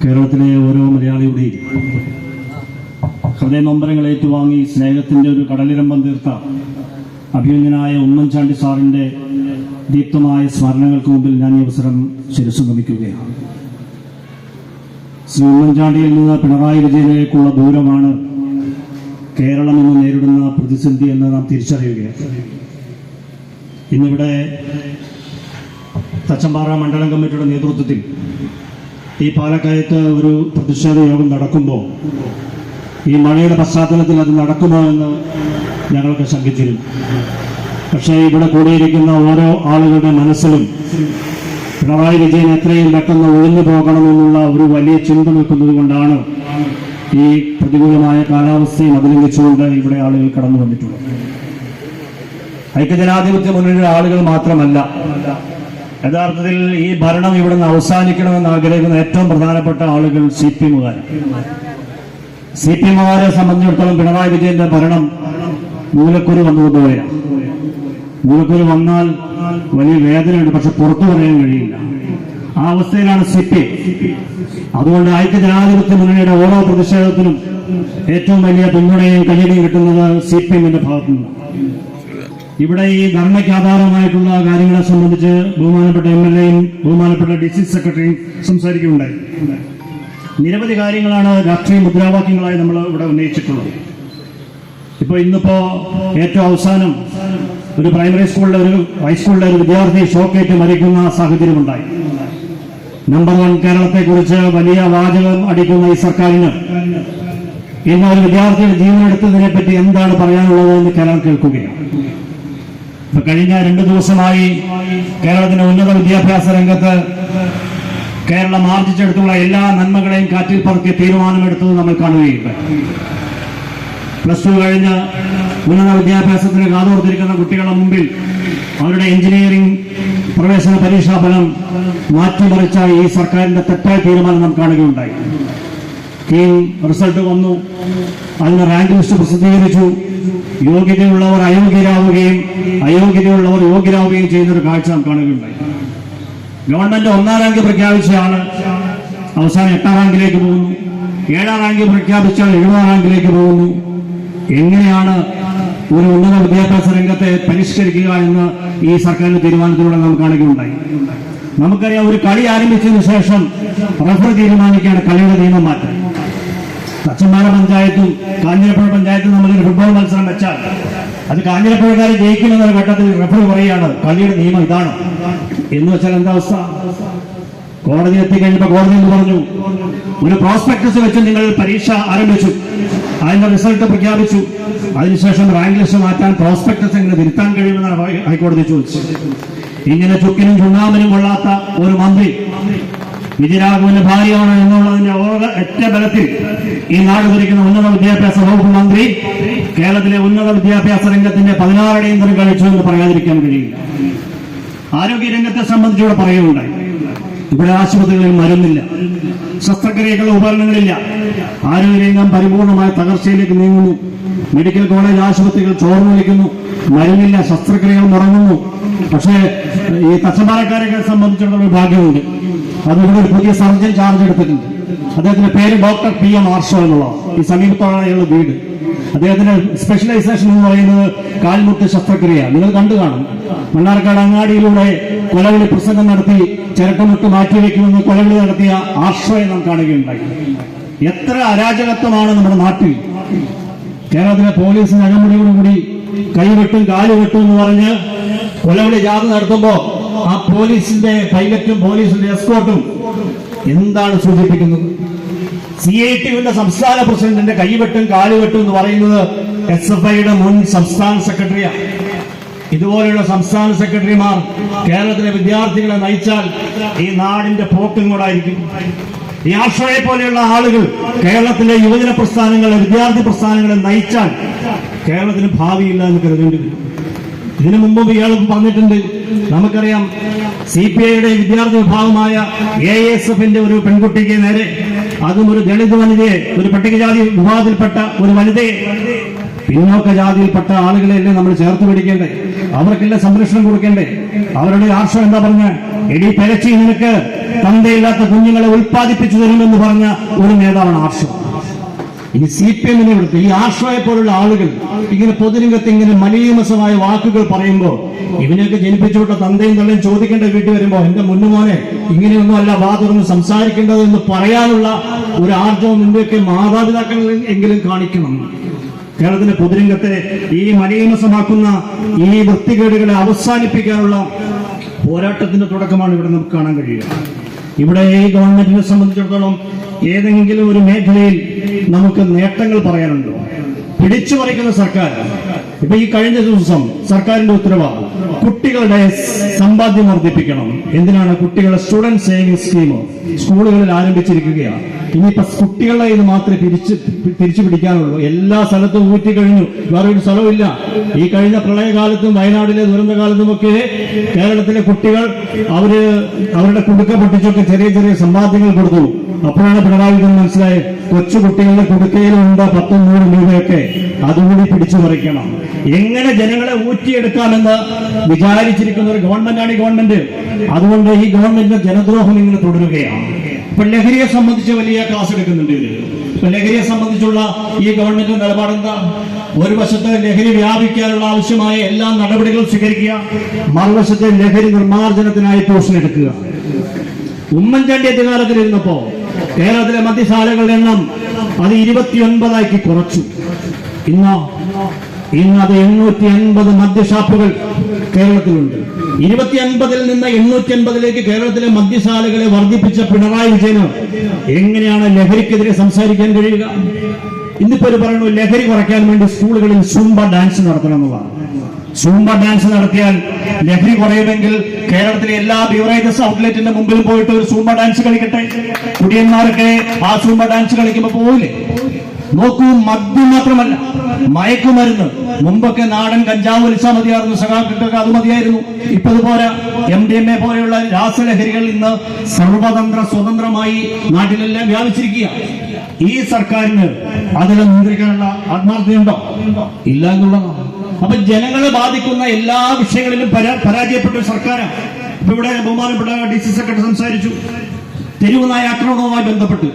കേരളത്തിലെ ഓരോ മലയാളിയുടെയും ഹൃദയനൊമ്പരങ്ങൾ ഏറ്റുവാങ്ങി സ്നേഹത്തിന്റെ ഒരു കടലിരമ്പം തീർത്ത അഭിമന്യനായ ഉമ്മൻചാണ്ടി സാറിന്റെ ദീപ്തമായ സ്മരണകൾക്ക് മുമ്പിൽ ഞാൻ ഈ അവസരം ശിരസ് നമിക്കുകയാണ് ശ്രീ ഉമ്മൻചാണ്ടിയിൽ നിന്ന് പിണറായി വിജയനിലേക്കുള്ള ദൂരമാണ് കേരളം ഇന്ന് നേരിടുന്ന പ്രതിസന്ധി എന്ന് നാം തിരിച്ചറിയുകയാണ്. ഇന്നിവിടെ തച്ചമ്പാറ മണ്ഡലം കമ്മിറ്റിയുടെ നേതൃത്വത്തിൽ ഈ പാലക്കയത്ത് ഒരു പ്രതിഷേധ യോഗം നടക്കുമ്പോൾ ഈ മഴയുടെ പശ്ചാത്തലത്തിൽ അത് നടക്കുമോ എന്ന് ഞങ്ങൾക്ക് ശങ്കിച്ചിരുന്നു. പക്ഷേ ഇവിടെ കൂടിയിരിക്കുന്ന ഓരോ ആളുകളുടെ മനസ്സിലും പിണറായി വിജയൻ എത്രയും പെട്ടെന്ന് ഒഴിഞ്ഞു പോകണമെന്നുള്ള ഒരു വലിയ ചിന്ത നിൽക്കുന്നത് കൊണ്ടാണ് ഈ പ്രതികൂലമായ കാലാവസ്ഥയും അതിലംഘിച്ചുകൊണ്ട് ഇവിടെ ആളുകൾ കടന്നു വന്നിട്ടുള്ളത്. ഐക്യജനാധിപത്യ മുന്നണിയുടെ ആളുകൾ മാത്രമല്ല യഥാർത്ഥത്തിൽ ഈ ഭരണം ഇവിടെ നിന്ന് അവസാനിക്കണമെന്ന് ആഗ്രഹിക്കുന്ന ഏറ്റവും പ്രധാനപ്പെട്ട ആളുകൾ സി പി എമ്മുകാർ. സി പി എമ്മുകാരെ സംബന്ധിച്ചിടത്തോളം പിണറായി വിജയന്റെ ഭരണം മൂലക്കുരു വന്നതുപോലെയാണ് മൂലക്കുരു വന്നാൽ വലിയ വേദനയുണ്ട് പക്ഷെ പുറത്തു പറയാൻ കഴിയില്ല. ആ അവസ്ഥയിലാണ് സി പി അതുകൊണ്ട് ഐക്യ ജനാധിപത്യ മുന്നണിയുടെ ഓരോ പ്രതിഷേധത്തിനും ഏറ്റവും വലിയ പിന്തുണയും കയ്യടിയും കിട്ടുന്നത് സി പി എമ്മിന്റെ ഭാഗത്തു നിന്നാണ് ഇവിടെ ഈ ധർമ്മയ്ക്ക് ആധാരമായിട്ടുള്ള കാര്യങ്ങളെ സംബന്ധിച്ച് ബഹുമാനപ്പെട്ട എം എൽ എയും ബഹുമാനപ്പെട്ട ഡിസ്ട്രിക്ട് സെക്രട്ടറിയും സംസാരിക്കുന്നുണ്ടായി നിരവധി കാര്യങ്ങളാണ് രാഷ്ട്രീയ മുദ്രാവാക്യങ്ങളായി നമ്മൾ ഇവിടെ ഉന്നയിച്ചിട്ടുള്ളത്. ഇപ്പൊ ഇന്നിപ്പോ ഏറ്റവും അവസാനം ഒരു പ്രൈമറി സ്കൂളിലെ ഒരു ഹൈസ്കൂളിലെ ഒരു വിദ്യാർത്ഥി ഷോക്കേറ്റ് മരിക്കുന്ന സാഹചര്യമുണ്ടായി നമ്പർ വൺ കേരളത്തെ കുറിച്ച് വലിയ വാചകം അടിക്കുന്ന ഈ സർക്കാരിന് ഇന്ന് ഒരു വിദ്യാർത്ഥിയുടെ ജീവനെടുത്തതിനെ പറ്റി എന്താണ് പറയാനുള്ളത് എന്ന് കേരളം കേൾക്കുകയാണ്. കഴിഞ്ഞ രണ്ടു ദിവസമായി കേരളത്തിന്റെ ഉന്നത വിദ്യാഭ്യാസ രംഗത്ത് കേരളം ആർജിച്ചെടുത്തുള്ള എല്ലാ നന്മകളെയും കാറ്റിൽ പറത്തിയ തീരുമാനമെടുത്തത് നമ്മൾ കാണുകയുണ്ട്. പ്ലസ് ടു കഴിഞ്ഞ് ഉന്നത വിദ്യാഭ്യാസത്തിന് കാതോർത്തിരിക്കുന്ന കുട്ടികളുടെ മുമ്പിൽ അവരുടെ എഞ്ചിനീയറിംഗ് പ്രവേശന പരീക്ഷാ ഫലം മാറ്റിമറിച്ച ഈ സർക്കാരിന്റെ തെറ്റായ തീരുമാനം നാം കാണുകയുണ്ടായി. കീം റിസൾട്ട് വന്നു. അതിന് റാങ്ക് ലിസ്റ്റ് പ്രസിദ്ധീകരിച്ചു. യോഗ്യതയുള്ളവർ അയോഗ്യരാവുകയും അയോഗ്യതയുള്ളവർ യോഗ്യരാവുകയും ചെയ്യുന്ന ഒരു കാഴ്ച നാം കാണുകയുണ്ടായി. ഗവൺമെന്റ് ഒന്നാം റാങ്ക് പ്രഖ്യാപിച്ചാണ് അവസാനം എട്ടാം റാങ്കിലേക്ക് പോകുന്നു. ഏഴാം റാങ്ക് പ്രഖ്യാപിച്ചാൽ എഴുപതാം റാങ്കിലേക്ക് പോകുന്നു. എങ്ങനെയാണ് ഒരു ഉന്നത വിദ്യാഭ്യാസ രംഗത്തെ പരിഷ്കരിക്കുക എന്ന് ഈ സർക്കാരിന്റെ തീരുമാനത്തിലൂടെ നാം കാണുകയുണ്ടായി. നമുക്കറിയാം ഒരു കളി ആരംഭിച്ചതിന് ശേഷം റഫർ തീരുമാനിക്കുകയാണ് കളിയുടെ നിയമം മാറ്റം. തച്ചമ്പാറ പഞ്ചായത്തും കാഞ്ഞിരപ്പുഴ പഞ്ചായത്തും നമ്മളൊരു ഫുട്ബോൾ മത്സരം വെച്ചാൽ അത് കാഞ്ഞിരപ്പുഴക്കാർ ജയിക്കുമെന്നൊരു ഘട്ടത്തിൽ റഫർ പറയുകയാണ് കളിയുടെ നിയമം ഇതാണ്. എന്ന് വെച്ചാൽ എന്താ അവസ്ഥ? കോടതി എത്തിക്കഴിഞ്ഞപ്പോ കോടതി എന്ന് പറഞ്ഞു ഒരു പ്രോസ്പെക്ടസ് വെച്ച് നിങ്ങൾ പരീക്ഷ ആരംഭിച്ചു അതിന്റെ റിസൾട്ട് പ്രഖ്യാപിച്ചു അതിനുശേഷം റാങ്ക് ലിസ്റ്റ് മാറ്റാൻ പ്രോസ്പെക്ടസ് എങ്ങനെ തിരുത്താൻ കഴിയുമെന്നാണ് ഹൈക്കോടതി ചോദിച്ചത്. ഇങ്ങനെ ചുക്കിനും ചുണ്ണാമ്പിനും കൊള്ളാത്ത ഒരു മന്ത്രി വിജയരാഘവന്റെ ഭാര്യയാണ് എന്നുള്ളതിന്റെ ഓർഗ ഒറ്റ ബലത്തിൽ ഈ നാട് ഭരിക്കുന്ന ഉന്നത വിദ്യാഭ്യാസ വകുപ്പ് മന്ത്രി കേരളത്തിലെ ഉന്നത വിദ്യാഭ്യാസ രംഗത്തിന്റെ പതിനാറടയും തരം കഴിച്ചു എന്ന് പറയാതിരിക്കാൻ കഴിയില്ല. ആരോഗ്യ രംഗത്തെ സംബന്ധിച്ചിവിടെ പറയുകയുണ്ടായി ഇവിടെ ആശുപത്രികളിൽ മരുന്നില്ല. ശസ്ത്രക്രിയകളുടെ ഉപകരണങ്ങളില്ല. ആരോഗ്യരംഗം പരിപൂർണമായ തകർച്ചയിലേക്ക് നീങ്ങുന്നു. മെഡിക്കൽ കോളേജ് ആശുപത്രികൾ ചോർന്നു വിളിക്കുന്നു മരുന്നില്ല ശസ്ത്രക്രിയകൾ മുടങ്ങുന്നു. പക്ഷേ ഈ തച്ചമ്പാറക്കാരെ സംബന്ധിച്ചിടത്തോളം ഒരു ഭാഗ്യമുണ്ട്. അതുകൊണ്ട് ഒരു പുതിയ സർജൻ ചാർജ് എടുത്തിട്ടുണ്ട്. അദ്ദേഹത്തിന്റെ പേര് ഡോക്ടർ പി എം ആർഷോ എന്നുള്ളതാണ്. ഈ സമീപത്തോടെയുള്ള വീട്. അദ്ദേഹത്തിന്റെ സ്പെഷ്യലൈസേഷൻ എന്ന് പറയുന്നത് കാൽമുട്ട് ശസ്ത്രക്രിയ. നിങ്ങൾ കണ്ടു കാണും. മണ്ണാർക്കാട് അങ്ങാടിയിലൂടെ കൊലവിളി പ്രസംഗം നടത്തി ചിരട്ടമുട്ട് മാറ്റിവെക്കുമെന്ന് കൊലവിളി നടത്തിയ ആശ്രയം നാം കാണുകയുണ്ടായി. എത്ര അരാജകത്വമാണ് നമ്മുടെ നാട്ടിൽ. കേരളത്തിലെ പോലീസിന് അകമുടിയോടുകൂടി കൈവെട്ടും കാലുവെട്ടും എന്ന് പറഞ്ഞ് കൊലവിളി ജാഥ നടത്തുമ്പോ ആ പോലീസിന്റെ പൈലറ്റും പോലീസിന്റെ എസ്കോട്ടും എന്താണ് സൂചിപ്പിക്കുന്നത്? സി ഐ ടിയുടെ സംസ്ഥാന പ്രസിഡന്റിന്റെ കൈവെട്ടും കാലുവെട്ടും എന്ന് പറയുന്നത് എസ് എഫ് ഐയുടെ മുൻ സംസ്ഥാന സെക്രട്ടറിയാണ്. ഇതുപോലെയുള്ള സംസ്ഥാന സെക്രട്ടറിമാർ കേരളത്തിലെ വിദ്യാർത്ഥികളെ നയിച്ചാൽ ഈ നാടിന്റെ പോക്കും കൂടായിരിക്കും ഈ ആശ്രയെ പോലെയുള്ള ആളുകൾ കേരളത്തിലെ യുവജന പ്രസ്ഥാനങ്ങളെ വിദ്യാർത്ഥി പ്രസ്ഥാനങ്ങളെ നയിച്ചാൽ കേരളത്തിന് ഭാവിയില്ല എന്ന് കരുതേണ്ടി വരും. ഇതിനു മുമ്പും ഇയാൾ പറഞ്ഞിട്ടുണ്ട്. നമുക്കറിയാം സി പി ഐയുടെ വിദ്യാർത്ഥി വിഭാഗമായ എ എസ് എഫിന്റെ ഒരു പെൺകുട്ടിക്ക് നേരെ അതും ഒരു ദളിത് വനിതയെ ഒരു പട്ടികജാതി വിഭാഗത്തിൽപ്പെട്ട ഒരു വനിതയെ പിന്നോക്ക ജാതിയിൽപ്പെട്ട ആളുകളെയല്ലേ നമ്മൾ ചേർത്ത് പിടിക്കേണ്ടേ? അവർക്കെല്ലാം സംരക്ഷണം കൊടുക്കേണ്ടേ? അവരുടെ ആർഷം എന്താ പറഞ്ഞ? എടി പെരച്ചി നിനക്ക് തന്തയില്ലാത്ത കുഞ്ഞുങ്ങളെ ഉൽപ്പാദിപ്പിച്ചു തരുമെന്ന് പറഞ്ഞ ഒരു നേതാവാണ് ആർഷോ ഈ സി പി എമ്മിനെ വിടുത്ത് ഈ ആശ്രയെ പോലുള്ള ആളുകൾ ഇങ്ങനെ പൊതുരംഗത്ത് ഇങ്ങനെ മലീമസമായ വാക്കുകൾ പറയുമ്പോൾ ഇവനെയൊക്കെ ജനിപ്പിച്ചുവിട്ട തന്തയും തള്ളയും ചോദിക്കേണ്ട വീട്ടിൽ വരുമ്പോ എന്റെ മുന്നുമോനെ ഇങ്ങനെയൊന്നും അല്ല വാ തുറന്ന് സംസാരിക്കേണ്ടത് എന്ന് പറയാനുള്ള ഒരു ആർജവം നിന്റെയൊക്കെ മാതാപിതാക്കൾ എങ്കിലും കാണിക്കണം. കേരളത്തിന്റെ പൊതുരംഗത്തെ ഈ മലീമസമാക്കുന്ന ഈ വൃത്തികേടുകളെ അവസാനിപ്പിക്കാനുള്ള പോരാട്ടത്തിന്റെ തുടക്കമാണ് ഇവിടെ നമുക്ക് കാണാൻ കഴിയുക. ഇവിടെ ഈ ഗവൺമെന്റിനെ സംബന്ധിച്ചിടത്തോളം ഏതെങ്കിലും ഒരു മേഖലയിൽ നമുക്ക് നേട്ടങ്ങൾ പറയാനുണ്ടോ? പിടിച്ചു പറിക്കുന്ന സർക്കാർ. ഇപ്പൊ ഈ കഴിഞ്ഞ ദിവസം സർക്കാരിന്റെ ഉത്തരവാണ് കുട്ടികളുടെ സമ്പാദ്യം വർദ്ധിപ്പിക്കണം. എന്തിനാണ് കുട്ടികളുടെ സ്റ്റുഡന്റ് സേവിംഗ് സ്കീം സ്കൂളുകളിൽ ആരംഭിച്ചിരിക്കുകയാണ്? ഇനിയിപ്പോ കുട്ടികളെ ഇത് മാത്രമേ തിരിച്ച് തിരിച്ചു പിടിക്കാനുള്ളൂ. എല്ലാ സ്ഥലത്തും ഊറ്റി കഴിഞ്ഞു. വേറെ ഒരു ഈ കഴിഞ്ഞ പ്രളയകാലത്തും വയനാടിലെ ദുരന്തകാലത്തുമൊക്കെ കേരളത്തിലെ കുട്ടികൾ അവർ അവരുടെ കുടുക്ക പൊട്ടിച്ചൊക്കെ ചെറിയ ചെറിയ സമ്പാദ്യങ്ങൾ കൊടുത്തു. അപ്പോഴാണ് പിണറായി വിജയൻ മനസ്സിലായത് കൊച്ചു കുട്ടികളുടെ കുടുക്കയിലുണ്ട് പത്തും നൂറ് രൂപയൊക്കെ? അതുകൂടി പിടിച്ചു പറിക്കണം. എങ്ങനെ ജനങ്ങളെ ഊറ്റിയെടുക്കാമെന്ന് വിചാരിച്ചിരിക്കുന്ന ഒരു ഗവൺമെന്റാണ് ഈ ഗവൺമെന്റ്. അതുകൊണ്ട് ഈ ഗവൺമെന്റിന്റെ ജനദ്രോഹം ഇങ്ങനെ തുടരുകയാണ്. ഇപ്പൊ ലഹരിയെ സംബന്ധിച്ച് വലിയ ക്ലാസ് എടുക്കുന്നുണ്ട് ഇവർ. ഇപ്പൊ ലഹരിയെ സംബന്ധിച്ചുള്ള ഈ ഗവൺമെന്റ് നിലപാട് എന്താ? ഒരു വശത്ത് ലഹരി വ്യാപിക്കാനുള്ള ആവശ്യമായ എല്ലാ നടപടികളും സ്വീകരിക്കുക മറുവശത്ത് ലഹരി നിർമ്മാർജനത്തിനായി ട്യൂഷൻ എടുക്കുക. ഉമ്മൻചാണ്ടി അധികാരത്തിലിരുന്നപ്പോ കേരളത്തിലെ മദ്യശാലകളുടെ എണ്ണം അത് ഇരുപത്തിയൊൻപതാക്കി കുറച്ചു. ഇന്നോ ഇന്ന് അത് എണ്ണൂറ്റി അൻപത് മദ്യഷാപ്പുകൾ കേരളത്തിലുണ്ട്. ഇരുപത്തി അൻപതിൽ നിന്ന് എണ്ണൂറ്റി അൻപതിലേക്ക് കേരളത്തിലെ മദ്യശാലകളെ വർദ്ധിപ്പിച്ച പിണറായി വിജയന് എങ്ങനെയാണ് ലഹരിക്കെതിരെ സംസാരിക്കാൻ കഴിയുക? ഇന്നിപ്പോ പറയുന്നു ലഹരി കുറയ്ക്കാൻ വേണ്ടി സ്കൂളുകളിൽ സൂംബ ഡാൻസ് നടത്തണം എന്നുള്ളതാണ്. സൂംബ ഡാൻസ് നടത്തിയാൽ ലഹരി കുറയുമെങ്കിൽ കേരളത്തിലെ എല്ലാ ബിവറേജസ് ഔട്ട്ലെറ്റിന്റെ മുമ്പിൽ പോയിട്ട് ഒരു സൂംബ ഡാൻസ് കളിക്കട്ടെ. കുടിയന്മാരൊക്കെ ആ സൂംബ ഡാൻസ് കളിക്കുമ്പോ പോവില്ലേ നോക്കൂ മദ്യം മാത്രമല്ല മയക്കുമരുന്ന്. മുമ്പൊക്കെ നാടൻ കഞ്ചാവ് വലിച്ചാൽ മതിയായിരുന്നു സഖാക്കൾക്ക് അത് മതിയായിരുന്നു. ഇപ്പൊ ഇത് പോരാ. എം ഡി എം എ പോലെയുള്ള രാസലഹരികൾ ഇന്ന് സർവതന്ത്ര സ്വതന്ത്രമായി നാട്ടിലെല്ലാം വ്യാപിച്ചിരിക്കുക. ഈ സർക്കാരിന് അതിനെ നിയന്ത്രിക്കാനുള്ള ആത്മാർത്ഥതയുണ്ടോ? ഇല്ല എന്നുള്ളതാണ്. അപ്പൊ ജനങ്ങളെ ബാധിക്കുന്ന എല്ലാ വിഷയങ്ങളിലും പരാജയപ്പെട്ട സർക്കാരാണ്. ഇപ്പൊ ഇവിടെ ബഹുമാനപ്പെട്ട ഡി സി സെക്രട്ടറി സംസാരിച്ചു. തെരുവ് നായ ആക്രമണവുമായി ബന്ധപ്പെട്ട്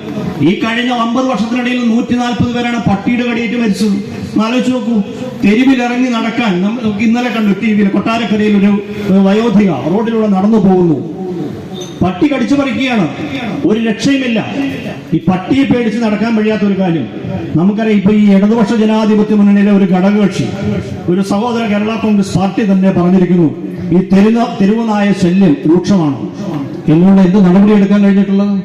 ഈ കഴിഞ്ഞ ഒമ്പത് വർഷത്തിനിടയിൽ നൂറ്റി നാൽപ്പത് പേരാണ് പട്ടിയുടെ കടിയേറ്റ് മരിച്ചത്. ആലോചിച്ച് നോക്കൂ തെരുവിലിറങ്ങി നടക്കാൻ നമുക്ക് ഇന്നലെ കണ്ടു ടി വിയിൽ കൊട്ടാരക്കരയിൽ ഒരു വയോധിക റോഡിലൂടെ നടന്നു പോകുന്നു. പട്ടി കടിച്ചു പറിക്കുകയാണ്. ഒരു രക്ഷയുമില്ല. ഈ പട്ടിയെ പേടിച്ച് നടക്കാൻ കഴിയാത്ത ഒരു കാര്യം. നമുക്കറിയാം ഇപ്പൊ ഈ ഇടതുപക്ഷ ജനാധിപത്യ മുന്നണിയിലെ ഒരു ഘടകകക്ഷി ഒരു സഹോദര കേരള കോൺഗ്രസ് പാർട്ടി തന്നെ പറഞ്ഞിരിക്കുന്നു ഈ തെരുവ തെരുവനായ ശല്യം രൂക്ഷമാണ്? എന്തുകൊണ്ട് എന്ത് നടപടി എടുക്കാൻ കഴിഞ്ഞിട്ടുള്ളത്?